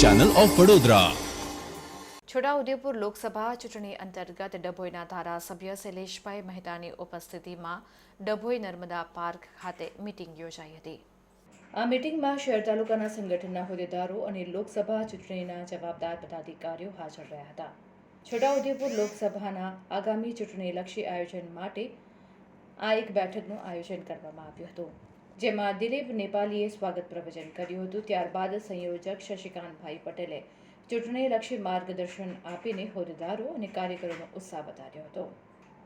Channel of Vadodara Chhota Udepur Lok Sabha ચૂંટણી અંતર્ગત ડભોઈના ધારાસભ્ય શૈલેષભાઈ મહેતાની ઉપસ્થિતિમાં ડભોઈ નર્મદા પાર્ક ખાતે મીટિંગ યોજાઈ હતી. આ મીટિંગમાં શહેર તાલુકાના સંગઠનના હોદ્દેદારો અને લોકસભા ચૂંટણીના જવાબદાર પદાધિકારીઓ હાજર રહ્યા હતા. છોટાઉદેપુર લોકસભાના આગામી ચૂંટણીલક્ષી આયોજન માટે આ એક બેઠકનું આયોજન કરવામાં આવ્યું હતું. જેમાં દિલીપ નેપાલીએ સ્વાગત પ્રવચન કર્યું હતું. ત્યારબાદ સંયોજક શશિકાંતભાઈ પટેલે ચૂંટણીલક્ષી માર્ગદર્શન આપીને હોદ્દેદારો અને કાર્યકરોનો ઉત્સાહ વધાર્યો હતો.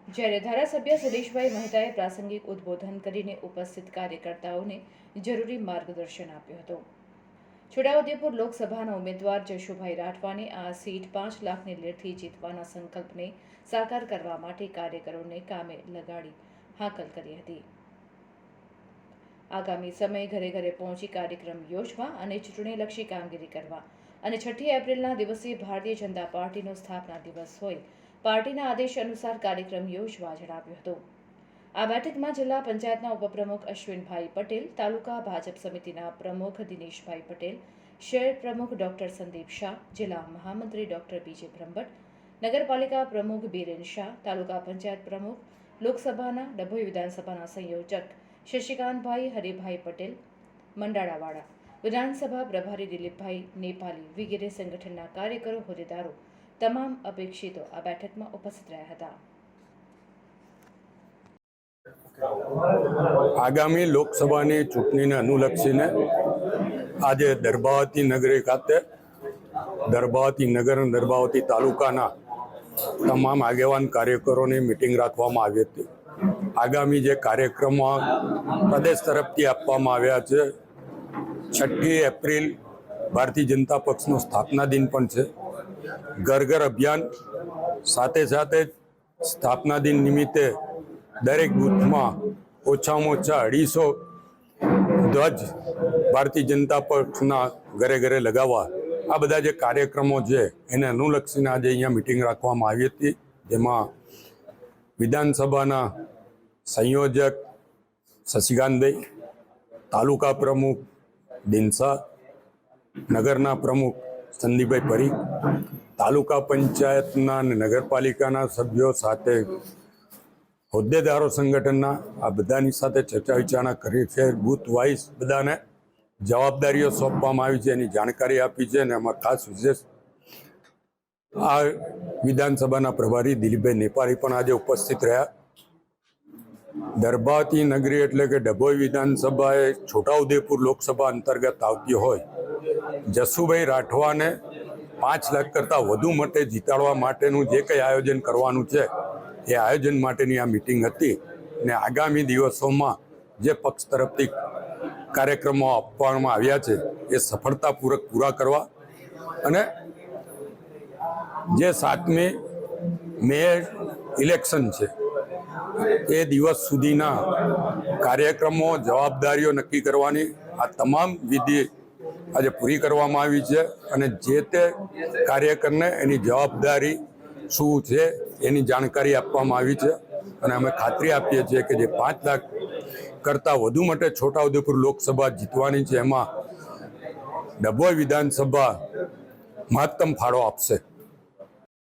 જ્યારે ધારાસભ્ય સુરેશભાઈ મહેતાએ પ્રાસંગિક ઉદ્બોધન કરીને ઉપસ્થિત કાર્યકર્તાઓને જરૂરી માર્ગદર્શન આપ્યું હતું. છોટાઉદેપુર લોકસભાના ઉમેદવાર જશુભાઈ રાઠવાને આ સીટ પાંચ લાખની લીડથી જીતવાના સંકલ્પને સાકાર કરવા માટે કાર્યકરોને કામે લગાડી હાકલ કરી હતી. આગામી સમયે ઘરે ઘરે પહોંચી કાર્યક્રમ યોજવા અને ચૂંટણીલક્ષી કામગીરી કરવા. અને છઠ્ઠી એપ્રિલના દિવસે ભારતીય જનતા પાર્ટીનો સ્થાપના દિવસ હોય. પાર્ટીના આદેશ અનુસાર કાર્યક્રમ યોજવા જણાવ્યું હતું. આ બેઠકમાં જિલ્લા પંચાયતના ઉપપ્રમુખ અશ્વિનભાઈ પટેલ, તાલુકા ભાજપ સમિતિના પ્રમુખ દિનેશભાઈ પટેલ, શહેર પ્રમુખ ડોક્ટર સંદીપ શાહ, જિલ્લા મહામંત્રી ડોક્ટર બીજે બ્રહ્મભટ્ટ, નગરપાલિકા પ્રમુખ બીરેન શાહ, તાલુકા પંચાયત પ્રમુખ, લોકસભાના ડભોઈ વિધાનસભાના સંયોજક શશિકાંતભાઈ હરિભાઈ પટેલ, મંડાળાવાળા, વિધાનસભા પ્રભારી દિલીપભાઈ નેપાલી વગેરે સંગઠનના કાર્યકરો, હોદ્દેદારો તમામ અપેક્ષિતો આ બેઠકમાં ઉપસ્થિત રહ્યા હતા. આગામી લોકસભાની ચૂંટણીને અનુલક્ષીને આજે દર્ભાવતી નગરી ખાતે દર્ભાવતી નગર અને દર્ભાવતી તાલુકાના તમામ આગેવાન કાર્યકરોની મિટિંગ રાખવામાં આવી હતી. આગામી જે કાર્યક્રમો પ્રદેશ તરફથી આપવામાં આવ્યા છે, છઠ્ઠી એપ્રિલ ભારતીય જનતા પક્ષનો સ્થાપના દિન પણ છે. ઘર ઘર અભિયાન સાથે સાથે સ્થાપના દિન નિમિત્તે દરેક બૂથમાં ઓછામાં ઓછા અઢીસો ધ્વજ ભારતીય જનતા પક્ષના ઘરે ઘરે લગાવવા. આ બધા જે કાર્યક્રમો છે, એને અનુલક્ષીને આજે અહીંયા મિટિંગ રાખવામાં આવી હતી. જેમાં વિધાનસભાના સંયોજક શશિકાંતભાઈ, તાલુકા પ્રમુખ દિનસા નગરના પ્રમુખ સંદીપભાઈ પરીખ તાલુકા પંચાયતના અને નગરપાલિકાના સભ્યો સાથે હોદ્દેદારો સંગઠનના આ બધાની સાથે ચર્ચા વિચારણા કરી. છે બુથ વાઇઝ બધાને જવાબદારીઓ સોંપવામાં આવી છે, એની જાણકારી આપી છે અને એમાં ખાસ વિશેષ આ વિધાનસભાના પ્રભારી દિલીપભાઈ નેપાળી પણ આજે ઉપસ્થિત રહ્યા. દરબાવતી નગરી એટલે કે ડભોઈ વિધાનસભા એ છોટાઉદેપુર લોકસભા અંતર્ગત આવતી હોય, જસુભાઈ રાઠવાને પાંચ લાખ કરતાં વધુ મતે જીતાડવા માટેનું જે કંઈ આયોજન કરવાનું છે, એ આયોજન માટેની આ મિટિંગ હતી ને આગામી દિવસોમાં જે પક્ષ તરફથી કાર્યક્રમો આપવામાં આવ્યા છે, એ સફળતાપૂર્વક પૂરા કરવા અને જે સાતમી મે ઇલેક્શન છે એ દિવસ સુધીના કાર્યક્રમો, જવાબદારીઓ નક્કી કરવાની આ તમામ વિધિ આજે પૂરી કરવામાં આવી છે અને જે તે કાર્યકરને એની જવાબદારી શું છે એની જાણકારી આપવામાં આવી છે અને અમે ખાતરી આપીએ છીએ કે જે પાંચ લાખ કરતાં વધુ માટે છોટાઉદેપુર લોકસભા જીતવાની છે, એમાં ડભોઈ વિધાનસભા મહત્તમ ફાળો આપશે.